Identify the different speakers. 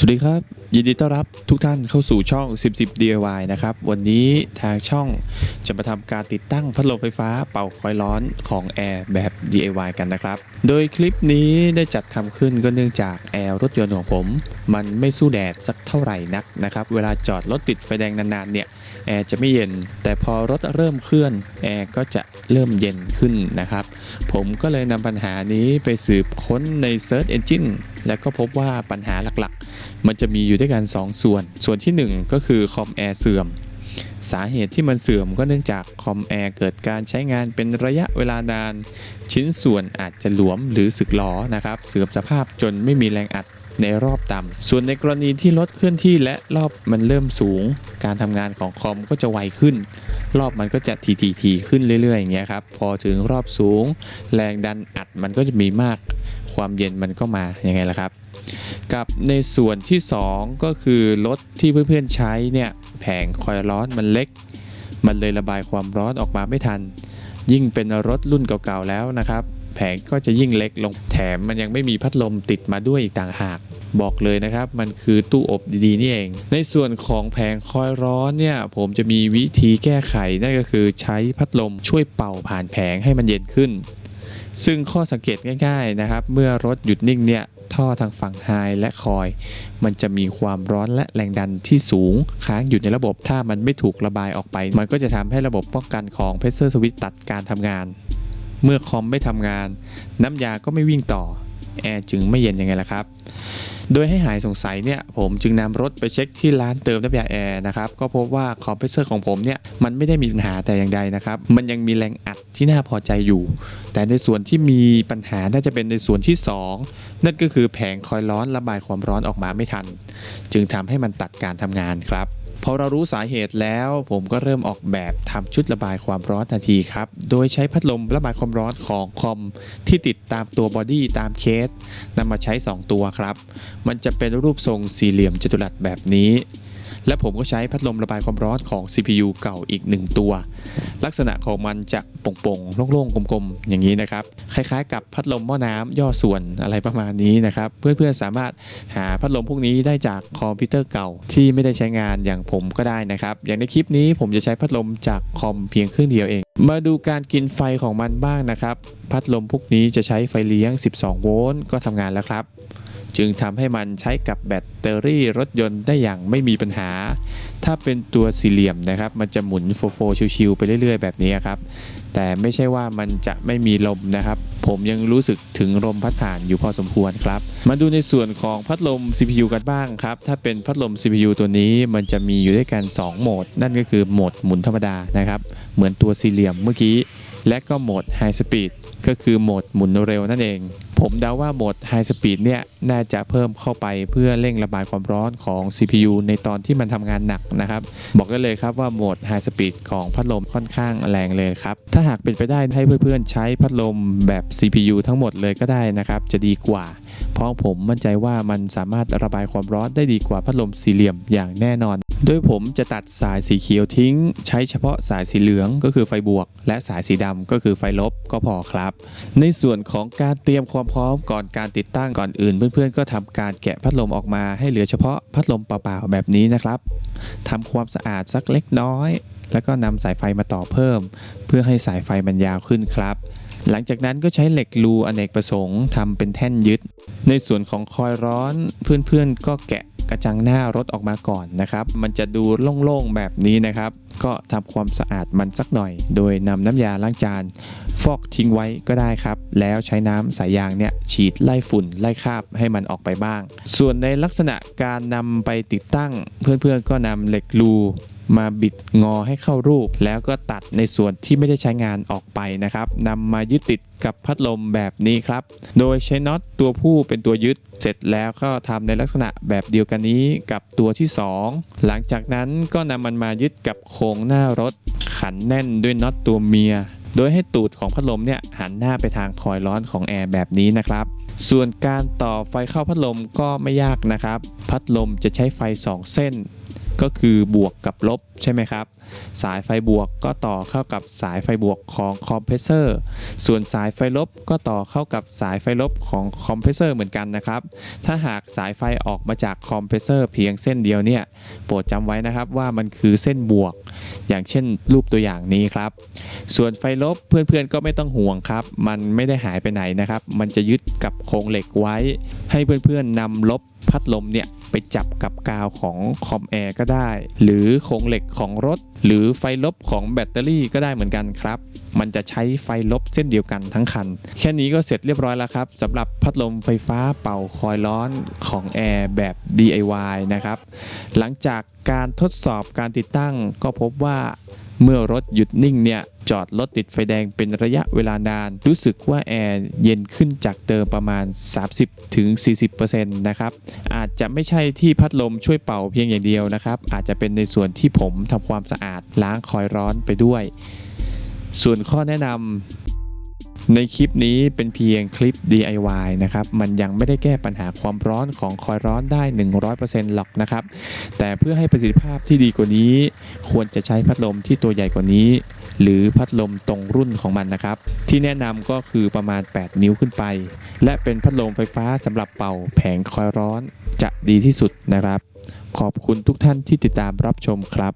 Speaker 1: สวัสดีครับ ยินดีต้อนรับทุกท่านเข้าสู่ช่อง 10 10 DIY นะครับ วันนี้ทางช่องจะมาทำการติดตั้งพัดลมไฟฟ้าเป่าคอยร้อนของแอร์แบบ DIY กันนะครับ โดยคลิปนี้ได้จัดทำขึ้นก็เนื่องจากแอร์รถยนต์ของผม มันไม่สู้แดดสักเท่าไหร่นักนะครับ เวลาจอดรถติดไฟแดงนานๆเนี่ยแอร์จะไม่เย็น แต่พอรถเริ่มเคลื่อนแอร์ก็จะเริ่มเย็นขึ้นนะครับ ผมก็เลยนำปัญหานี้ไปสืบค้นใน Search Engine แล้วก็พบว่าปัญหาหลักๆ มันจะมีอยู่ด้วยกัน 2 ส่วน ส่วนทีหนึ่1 ก็คือคอมแอร์เสื่อม สาเหตุที่มันเสื่อมก็เนื่องจากคอมแอร์เกิดการใช้งานเป็นระยะเวลานาน ชิ้นส่วนอาจจะหลวมหรือสึกหลอนะครับ เสื่อมสภาพจนไม่มีแรงอัดในรอบต่ำ ส่วนในกรณีที่รถเคลื่อนที่และรอบมันเริ่มสูง การทำงานของคอมก็จะไวขึ้น รอบมันก็จะทีทีทีขึ้นเรื่อยๆอย่างเงี้ยครับ พอถึงรอบสูง แรงดันอัดมันก็จะมีมาก ความเย็นมันก็มายังไงล่ะครับ กับในส่วนที่ 2 ก็คือรถที่เพื่อนๆใช้เนี่ยแผงคอยร้อนมันเล็ก มันเลยระบายความร้อนออกมาไม่ทัน ยิ่งเป็นรถรุ่นเก่าๆแล้วนะครับ แผงก็จะยิ่งเล็กลงแถมมันยังไม่มีพัดลมติดมาด้วยอีกต่างหากบอกเลยนะครับ มันคือตู้อบดีๆนี่เอง ในส่วนของแผงคอยร้อนเนี่ย ผมจะมีวิธีแก้ไขนั่นก็คือใช้พัดลมช่วยเป่าผ่านแผงให้มันเย็นขึ้น ซึ่งข้อสังเกตง่ายๆนะครับ เมื่อรถหยุดนิ่งเนี่ยท่อทางฝั่งไฮและคอย มันจะมีความร้อนและแรงดันที่สูงค้างอยู่ในระบบถ้ามันไม่ถูกระบายออกไป มันก็จะทำให้ระบบป้องกันของเพ r เซอร์สวิตตัดการทำงาน เมื่อคอมไม่ทำงาน น้ำยาก็ไม่วิ่งต่อ แอร์จึงไม่เย็นยังไงล่ะครับ โดยให้หายสงสัยเนี่ยผมจึงนำรถไปเช็คที่ร้านเติมน้ำยาแอร์นะครับก็พบว่าคอมเพรสเซอร์ของผมเนี่ยมันไม่ได้มีปัญหาแต่อย่างใดนะครับ มันยังมีแรงอัดที่น่าพอใจอยู่ แต่ในส่วนที่มีปัญหาน่าจะเป็นในส่วนที่ 2 นั่นก็คือแผงคอยร้อนระบายความร้อนออกมาไม่ทัน จึงทำให้มันตัดการทำงานครับ พอเรารู้สาเหตุแล้ว ผมก็เริ่มออกแบบทำชุดระบายความร้อนทันทีครับ โดยใช้พัดลมระบายความร้อนของคอมที่ติดตามตัวบอดี้ตามเคสนำมาใช้ 2 ตัวครับ มันจะเป็นรูปทรงสี่เหลี่ยมจัตุรัสแบบนี้ และผมก็ใช้พัดลมระบายความร้อนของ CPU เก่าอีก 1 ตัว ลักษณะของมันจะโป่งๆโล่งๆกลมๆ อย่างนี้นะครับ คล้ายๆ กับพัดลมหม้อน้ำย่อส่วนอะไรประมาณนี้นะครับ เพื่อนๆสามารถหาพัดลมพวกนี้ได้จากคอมพิวเตอร์เก่าที่ไม่ได้ใช้งานอย่างผมก็ได้นะครับ อย่างในคลิปนี้ผมจะใช้พัดลมจากคอมเพียงเครื่องเดียวเอง มาดูการกินไฟของมันบ้างนะครับ พัดลมพวกนี้จะใช้ไฟเลี้ยง 12 โวลต์ก็ทำงานแล้วครับ จึงทำให้มันใช้กับแบตเตอรี่รถยนต์ได้อย่างไม่มีปัญหา ถ้าเป็นตัวสี่เหลี่ยมนะครับ มันจะหมุนโฟโฟชิวๆไปเรื่อย ๆ แบบนี้ครับ แต่ไม่ใช่ว่ามันจะไม่มีลมนะครับ ผมยังรู้สึกถึงลมพัดผ่านอยู่พอสมควรครับ มาดูในส่วนของพัดลม CPU กันบ้างครับ ถ้าเป็นพัดลม CPU ตัวนี้มันจะมีอยู่ด้วยกัน 2 โหมด นั่นก็คือโหมดหมุนธรรมดานะครับ เหมือนตัวสี่เหลี่ยมเมื่อกี้ และก็โหมด High Speed ก็คือโหมดหมุนเร็วนั่นเอง ผมเดาว่าโหมด High Speed เนี่ยน่าจะเพิ่มเข้าไปเพื่อเร่งระบายความร้อนของ CPU ในตอนที่มันทำงานหนักนะครับ บอกได้เลยครับว่าโหมด High Speed ของพัดลมค่อนข้างแรงเลยครับ ถ้าหากเป็นไปได้ให้เพื่อนๆ ใช้พัดลมแบบ CPU ทั้งหมดเลยก็ได้นะครับ จะดีกว่า เพราะผมมั่นใจว่ามันสามารถระบายความร้อนได้ดีกว่าพัดลมสี่เหลี่ยมอย่างแน่นอน โดยผมจะตัดสายสีเขียวทิ้ง ใช้เฉพาะสายสีเหลืองก็คือไฟบวก และสายสีดำก็คือไฟลบก็พอครับ ในส่วนของการเตรียมความพร้อมก่อนการติดตั้งก่อนอื่น เพื่อนๆ ก็ทำการแกะพัดลมออกมาให้เหลือเฉพาะพัดลมเปล่าๆแบบนี้นะครับทำความสะอาดสักเล็กน้อย แล้วก็นำสายไฟมาต่อเพิ่ม เพื่อให้สายไฟมันยาวขึ้นครับหลังจากนั้นก็ใช้เหล็กรูอเนกประสงค์ทำเป็นแท่นยึด ในส่วนของคอยร้อนเพื่อนๆก็แกะ กระจังหน้ารถออกมาก่อนนะครับ มันจะดูโล่งๆแบบนี้นะครับ ก็ทำความสะอาดมันสักหน่อย โดยนำน้ำยาล้างจาน ฟอกทิ้งไว้ก็ได้ครับ แล้วใช้น้ำสายยางเนี่ยฉีดไล่ฝุ่นไล่คราบให้มันออกไปบ้าง ส่วนในลักษณะการนำไปติดตั้ง เพื่อนๆก็นำเหล็กรู มาบิดงอให้เข้ารูป แล้วก็ตัดในส่วนที่ไม่ได้ใช้งานออกไปนะครับนำมายึดติดกับพัดลมแบบนี้ครับ โดยใช้น็อตตัวผู้เป็นตัวยึดเสร็จแล้วก็ทำในลักษณะแบบเดียวกันนี้กับตัวที่ 2 หลังจากนั้นก็นำมันมายึดกับโครงหน้ารถ ขันแน่นด้วยน็อตตัวเมียโดยให้ตูดของพัดลมเนี่ยหันหน้าไปทางคอยร้อนของแอร์แบบนี้นะครับ ส่วนการต่อไฟเข้าพัดลมก็ไม่ยากนะครับ พัดลมจะใช้ไฟ 2 เส้น ก็คือบวกกับลบใช่ไหมครับ สายไฟบวกก็ต่อเข้ากับสายไฟบวกของคอมเพรสเซอร์ ส่วนสายไฟลบก็ต่อเข้ากับสายไฟลบของคอมเพรสเซอร์เหมือนกันนะครับ ถ้าหากสายไฟออกมาจากคอมเพรสเซอร์เพียงเส้นเดียวเนี่ย โปรดจำไว้นะครับว่ามันคือเส้นบวก อย่างเช่นรูปตัวอย่างนี้ครับ ส่วนไฟลบเพื่อนๆก็ไม่ต้องห่วงครับ มันไม่ได้หายไปไหนนะครับ มันจะยึดกับโครงเหล็กไว้ ให้เพื่อนๆนำลบพัดลมเนี่ยไปจับกับกาวของคอมแอร์ก็ได้ หรือโครงเหล็กของรถ หรือไฟลบของแบตเตอรี่ก็ได้เหมือนกันครับ มันจะใช้ไฟลบเส้นเดียวกันทั้งคัน แค่นี้ก็เสร็จเรียบร้อยแล้วครับสำหรับพัดลมไฟฟ้าเป่าคอยร้อนของแอร์แบบ DIY นะครับ หลังจากการทดสอบการติดตั้งก็พบว่าเมื่อรถหยุดนิ่งเนี่ย จอดรถติดไฟแดงเป็นระยะเวลานาน รู้สึกว่าแอร์เย็นขึ้นจากเดิมประมาณ 30-40%นะครับ อาจจะไม่ใช่ที่พัดลมช่วยเป่าเพียงอย่างเดียวนะครับ อาจจะเป็นในส่วนที่ผมทำความสะอาดล้างคอยร้อนไปด้วย ส่วนข้อแนะนำ ในคลิปนี้เป็นเพียงคลิป DIY นะครับ มันยังไม่ได้แก้ปัญหาความร้อนของคอยร้อนได้ 100%หรอกนะครับ แต่เพื่อให้ประสิทธิภาพที่ดีกว่านี้ ควรจะใช้พัดลมที่ตัวใหญ่กว่านี้ หรือพัดลมตรงรุ่นของมันนะครับ ที่แนะนำก็คือประมาณ 8 นิ้วขึ้นไป และเป็นพัดลมไฟฟ้าสำหรับเป่าแผงคอยร้อนจะดีที่สุดนะครับ ขอบคุณทุกท่านที่ติดตามรับชมครับ